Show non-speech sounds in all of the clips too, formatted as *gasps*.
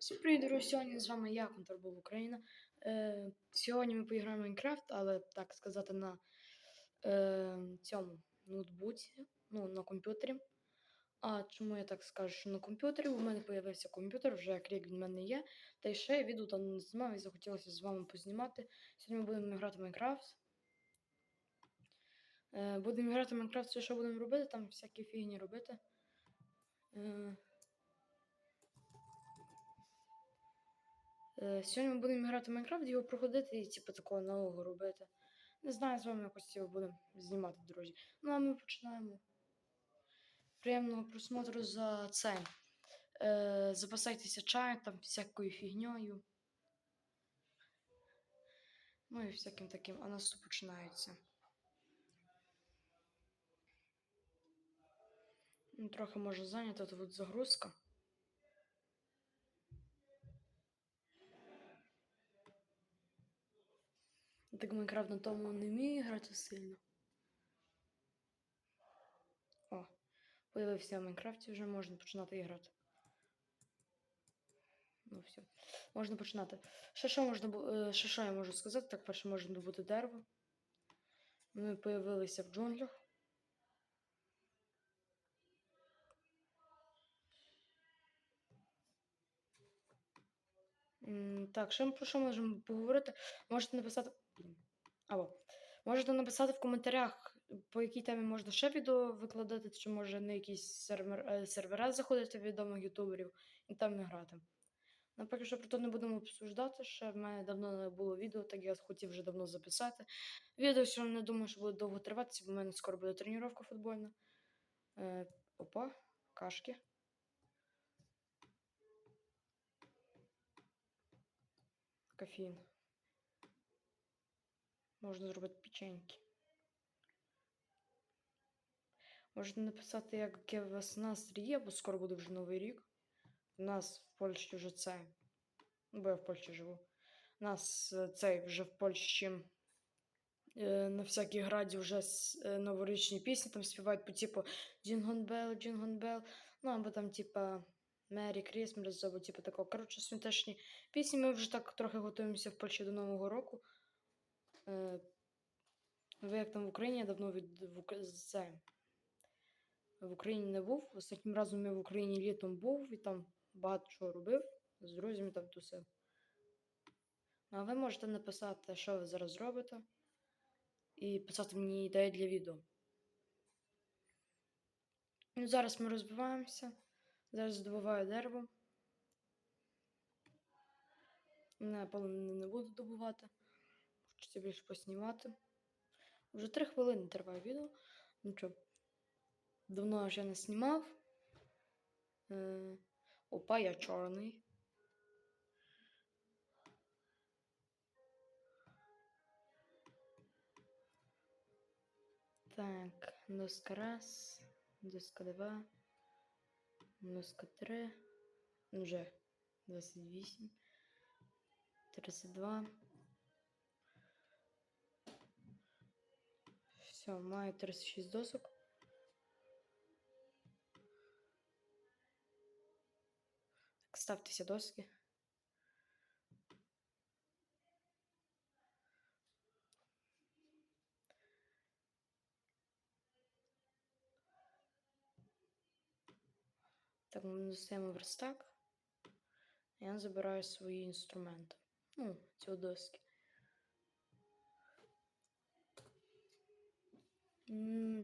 Всім привіт, друзі! Сьогодні з вами я, Контрбол Україна. Е, сьогодні ми поіграємо в Майнкрафт, але так сказати, на е, цьому ноутбуці, ну, на комп'ютері. А чому я так скажу, що на комп'ютері? У мене з'явився комп'ютер, вже як рік він в мене є. Та й ще я відео там не знімав і захотілося з вами познімати. Сьогодні ми будемо грати в Майнкрафт. Е, будемо грати в Майнкрафт, це що будемо робити, там всякі фігні робити. Е, Сьогодні ми будемо грати в Майнкрафт, його проходити і типу такого нового робити. Не знаю, з вами якось його будемо знімати, друзі. Ну а ми починаємо. Приємного просмотру за це. Е, запасайтеся чаєм, там всякою фігньою. Ну і всяким таким. А нас тут починається. Ну, Трохи може зайнята тут загрузка. Так Майнкрафт на тому не вміє грати сильно. О, появився в Майнкрафті, вже можна починати грати. Ну все. Можна починати. Ще що можна е, ще що я можу сказати? Так, перше можна добути дерево. Ми появилися в джунглях. Так, ще про що можемо поговорити? Можете написати. Або. Можете написати в коментарях, по якій темі можна ще відео викладати, чи може на якісь сервер, е, сервера заходити відомих ютуберів і там не грати. Наприклад, що про то не будемо обсуждати, ще в мене давно не було відео, так я хотів вже давно записати. Відео все не думаю, що буде довго триватися, бо в мене скоро буде тренування футбольна. Е, опа, кашки. Кофеїн. Можна зробити печеньки. Можна написати, яке у вас настрій є, бо скоро буде вже Новий рік. У нас в Польщі вже це. Ну, бо я в Польщі живу. У нас е, цей вже в Польщі е, на всякій граді вже е, новорічні пісні там співають по типу Джингон Бел, Джингон Бел. Ну або там, типа Мері Крісмас, або типу такого. Коротше, смітешні пісні. Ми вже так трохи готуємося в Польщі до Нового року. Е, ви як там в Україні я давно від в, це, в Україні не був. Останнім разом я в Україні літом був і там багато чого робив. З друзями там тусив. Ну, А ви можете написати, що ви зараз робите, і писати мені ідеї для відео. Ну, зараз ми розбиваємося. Зараз здобуваю дерево. Не, не буду добувати. Хочеться більше поснімати. Вже три хвилини триває відео. Нічого. Давно вже не знімав. Е, опа, я чорний. Так, доска раз, доска два, доска три, вже 28, 32. Все, маю 36 досок. Так, ставтеся доски. Так, ми достаємо верстак. Я забираю свої інструменти. Ну, ці доски.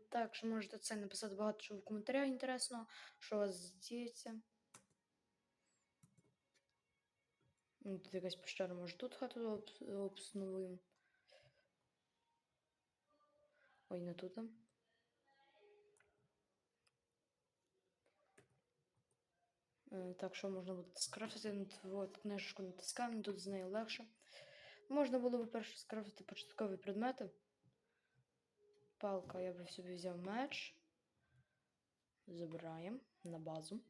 Так, що можете це написати багато чого в коментарях інтересного, що у вас діється. Ну, Тут якась пещера, може тут хату об- обстановуємо. Ой, не тут. Е, Так, що можна буде скрафтити? Ну, от книжечку натискаємо, тут з нею легше. Можна було б перше скрафтити початкові предмети. Палка, я би собі взяв меч. Забираємо на базу.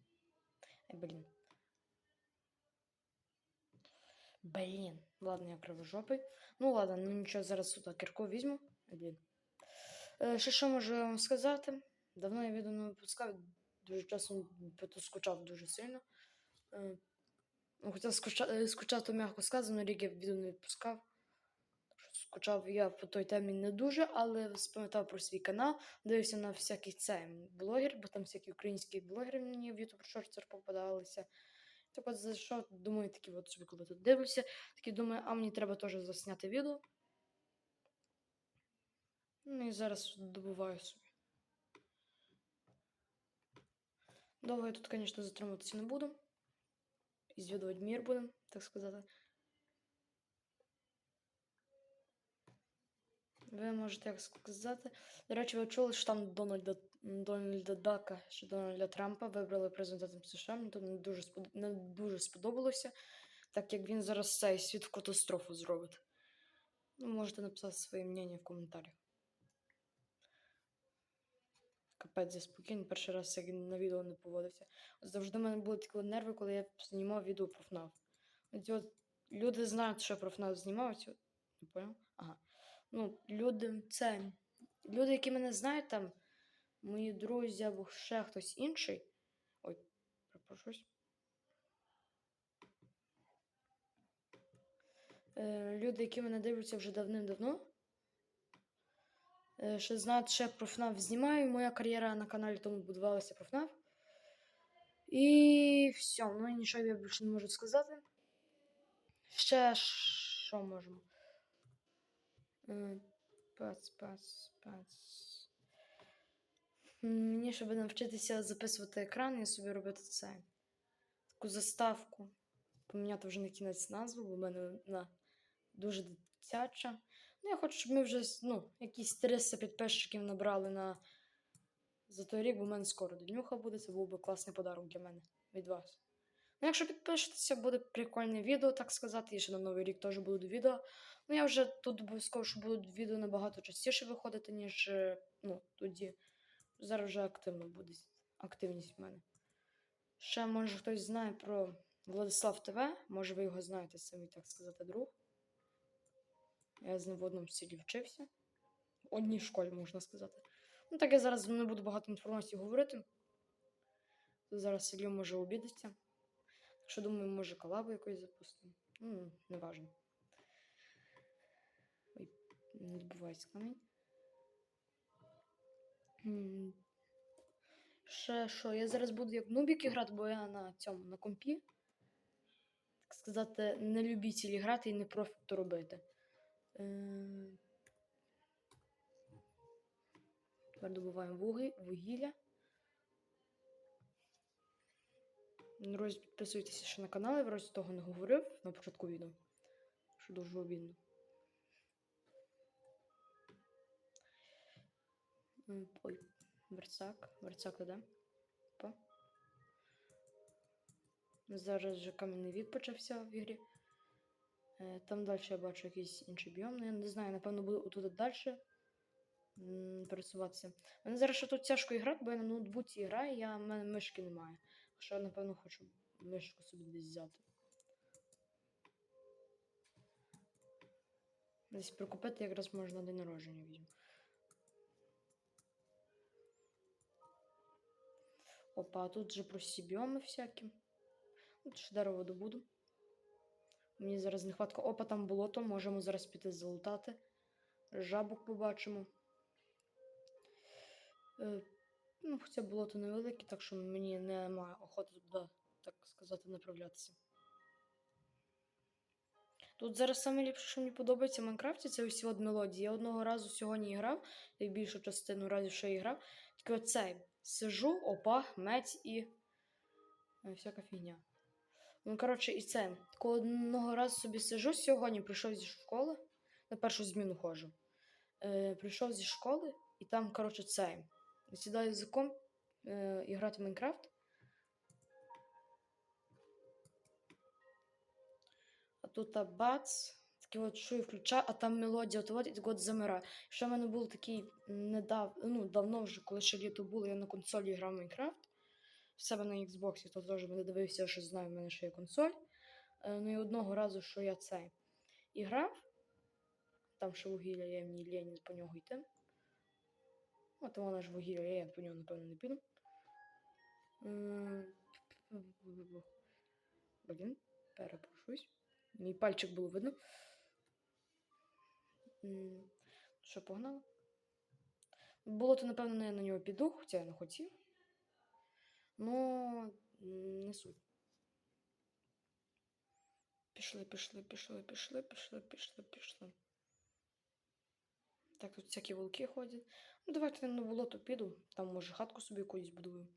Ай, блін. Блін. Ладно, я кривожопий. Ну ладно, ну нічого, зараз сюди кірку візьму. Ай, блін. Е, ще що можу вам сказати? Давно я відео не випускав, дуже часом скучав дуже сильно. Е, Ну, Хоча скуча... е, скучав, то м'яко сказано, рік я відео не відпускав. Скучав я по той темі не дуже, але спам'ятав про свій канал, дивився на всяких це блогерів, бо там всякі українські блогери мені в YouTube Shorts попадалися. Так от зайшов, думаю, такі от собі, коли тут дивився, такий думаю, а мені треба теж засняти відео. Ну і зараз добуваю собі. Довго я тут, звісно, затримуватися не буду. Ізвідувати мір будемо, так сказати. Ви можете як сказати. До речі, ви чули, що там Дональда, Дональда Дака чи Дональда Трампа вибрали президентом США. Мені то не дуже, не дуже сподобалося, так як він зараз цей світ в катастрофу зробить. Ну, можете написати своє мнення в коментарях. Капець я спокійно, перший раз як на відео не поводився. Завжди в мене були такі нерви, коли я знімав відео про ФНАФ. От, от люди знають, що я про ФНАФ знімав. Не понял? Ага. Ну, люди, це. Люди, які мене знають, там, мої друзі або ще хтось інший. Ой, перепрошусь. Е, люди, які мене дивляться вже давним-давно. Е, ще знають, я про ФНАФ знімаю. Моя кар'єра на каналі тому будувалася про ФНАФ. І все, ну нічого я більше не можу сказати. Ще що можемо? Е, Пац, пац, пац. Мені, щоб навчитися записувати екран, я собі робити це. Таку заставку. Поміняти вже на кінець назву, бо в мене вона дуже дитяча. Ну, я хочу, щоб ми вже ну, якісь 300 підписчиків набрали на за той рік, бо в мене скоро днюха буде. Це був би класний подарунок для мене від вас. Ну, якщо підпишетеся, буде прикольне відео, так сказати. І ще на новий рік теж будуть відео. Ну, я вже тут обов'язково, що будуть відео набагато частіше виходити, ніж е, ну, тоді. Зараз вже активно буде активність в мене. Ще, може, хтось знає про Владислав ТВ. Може, ви його знаєте, мій, так сказати, друг. Я з ним в одному селі вчився. В одній школі, можна сказати. Ну, так я зараз не буду багато інформації говорити. Зараз селі може обідатися. Що, думаю, може колабу якось запустимо. Ну, не важно. Ой, не добувається камінь. Ще що, я зараз буду як нубіки грати, бо я на цьому на компі. Так сказати, не любителі грати і не профі то робити. Е, Тепер добуваємо вугілля. Друзі, підписуйтеся ще на канал, я вроді того не говорив на початку відео. Що дуже обідно. Ой, верцак. Верцак іде. Опа. Зараз вже кам'яний від почався в ігрі. Е, Там далі я бачу якийсь інший біом. Ну, я не знаю, напевно, буду отут далі пересуватися. Мене зараз ще тут тяжко грати, бо я на ноутбуці граю, я, в мене мишки немає. Я, напевно, хочу мишку собі десь взяти. Десь прикупити якраз можна на день народження візьму. Опа, а тут же прості біоми всякі. От ще дерево добуду. Мені зараз нехватка. Опа, там болото, можемо зараз піти залутати. Жабок побачимо. Ну, хоча болото невелике, так що мені немає охоти туди, так сказати, направлятися. Тут зараз саме ліпше, що мені подобається в Майнкрафті, це ось от мелодії. Я одного разу сьогодні грав, як більшу частину разів ще і грав. Тільки оцей. Сижу, опа, мець і. е, всяка фігня. Ну, коротше, і це. Коли одного разу собі сижу сьогодні, прийшов зі школи, на першу зміну ходжу. Е, прийшов зі школи, і там, коротше, це. Сідаю за комп е, і грати в Майнкрафт. А тут а, бац. Такий от чую, включаю, а там мелодія от, от і от замирає. Ще в мене був такий недав, ну, давно вже, коли ще літо було, я на консолі грав в Майнкрафт. В себе на Xbox, то теж мене дивився, що знаю, в мене ще є консоль. Е, ну і одного разу, що я цей і грав. Там ще вугілля, я мені лінь по нього йти. От вона ж вугілля, я по нього, напевно, не піду. М, Блін. Перепрошусь. Мій пальчик було видно. Що, погнали? Було то, напевно, я на нього піду, хоча я не хотів. Ну, не суть. Пішли, пішли, пішли, пішли, пішли, пішли, пішли. Так, тут всякі волки ходять. Ну, давайте на болото піду. Там, може, хатку собі якусь будую.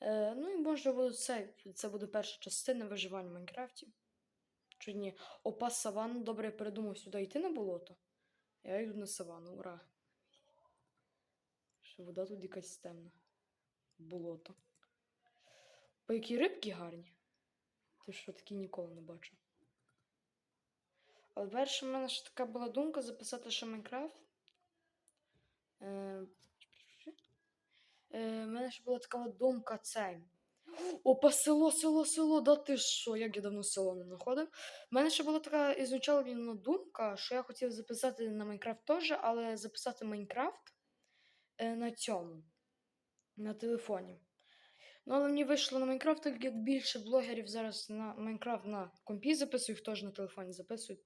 Е, ну і може буде це, це буде перша частина виживання в Майнкрафті. Чи ні? Опа, саванну. Добре, я передумав сюди йти на болото. Я йду на саванну, ура. Що вода тут якась темна. Болото. По які рибки гарні. Ти що такі ніколи не бачив. Але перше в мене ще така була думка записати ще Майнкрафт. Е, е, мене ще була така думка цей. Опа, село, село, село, да ти що? Як я давно село не знаходив. У мене ще була така ізначально думка, що я хотів записати на Майнкрафт теж, але записати Майнкрафт е, на цьому, на телефоні. Ну, але мені вийшло на Майнкрафт, так як більше блогерів зараз на Майнкрафт на компі записують, теж на телефоні записують.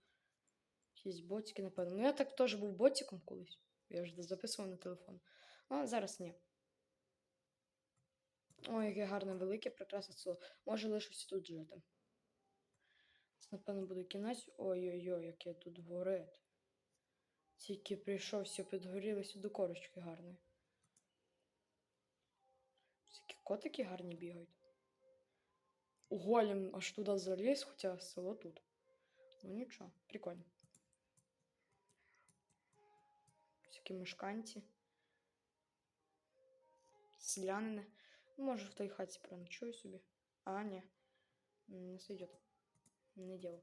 Якісь ботики, напевно. Ну, я так теж був ботиком колись. Я ж записував на телефон. А зараз ні. Ой, яке гарне, велике, прекрасне село. Може лишуся тут жити. Напевно, буде кінець. Ой-ой-ой, яке тут горить. Тільки прийшов, все підгорілося до корочки гарної. Всякі котики гарні бігають. Голем аж туди заліз, хоча село тут. Ну нічого, прикольно. Всякі мешканці. Селянини. Ну, може, в той хаті проночую собі. А, ні. Не сойдет. Не діло.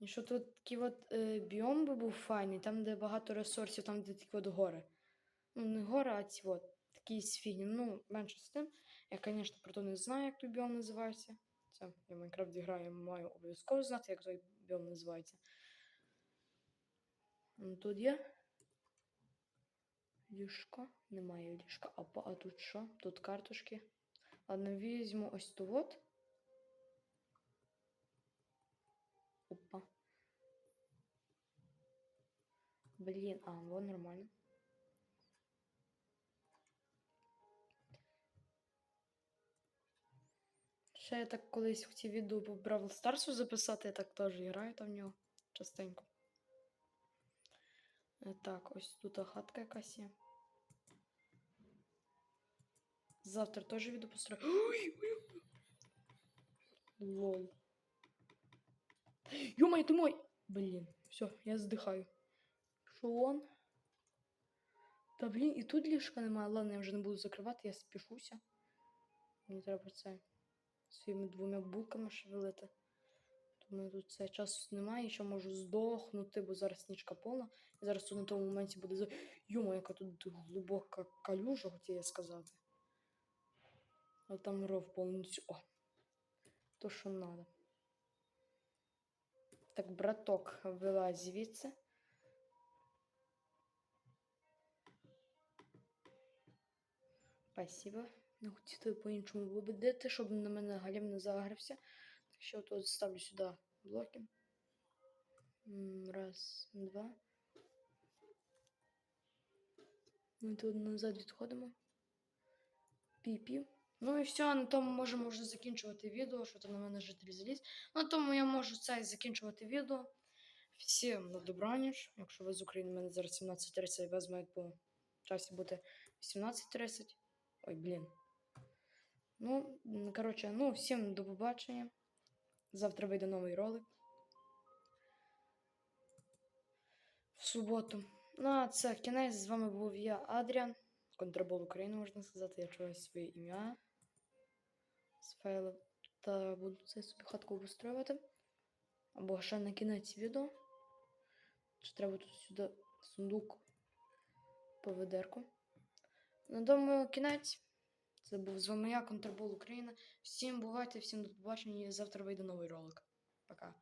І що тут такий от е, біом би був файний, там, де багато ресурсів, там, де такі от гори. Ну, не гори, а ці от. Такі фігні. Ну, менше з тим. Я, звісно, про то не знаю, як той біом називається. Це я в Майнкрафт граю, маю обов'язково знати, як той біом називається. Тут є. Ліжко. Немає ліжка. А, а тут що? Тут карточки. Ладно, візьму ось ту от. Опа. Блін, а, вон нормально. Ще я так колись хотів відео по Бравл Старсу записати, я так теж граю там в нього частенько. Е, Так, ось тут хатка якась є. Завтра теж відео построю. *gasps* Ой, ой, ой. Лол. Ё-моё, ты мой! Блин, все, я здыхаю. Що он? Та блін, і тут ліжка немає. Ладно, я вже не буду закривати, я спішуся. Мені треба це своїми двома булками шевелити. Тому тут цей час немає, і ще можу здохнути, бо зараз нічка повна. І зараз тут на тому моменті буде за. Йома, яка тут глибока калюжа, хотів я сказати. А там ров повністю. О! То, що надо. Так, браток, вилазь звідси. Спасибо. Не хотів по-іншому вибудити, щоб на мене галім не загрився. Так що тут ставлю сюди блоки. Раз, два. Ми тут назад відходимо. Пі-пі. Ну і все, на тому можемо вже закінчувати відео, що то на мене житель заліз. На тому я можу це і закінчувати відео. Всім на добраніч. Якщо ви з України, у мене зараз 17.30, вас має по часі бути 18.30. Ой, блін. Ну, коротше, ну, всім до побачення. Завтра вийде новий ролик. В суботу. Ну, а це кінець. З вами був я, Адріан. Контрабол України, можна сказати. Я чую своє ім'я. З файлу. Та буду це собі хатку обустроювати. Або ще на кінець відео. Чи треба тут сюди сундук по ведерку. На думаю, кінець. Це був з вами я, Контрбол Україна. Всім бувайте, всім до побачення. Завтра вийде новий ролик. Пока.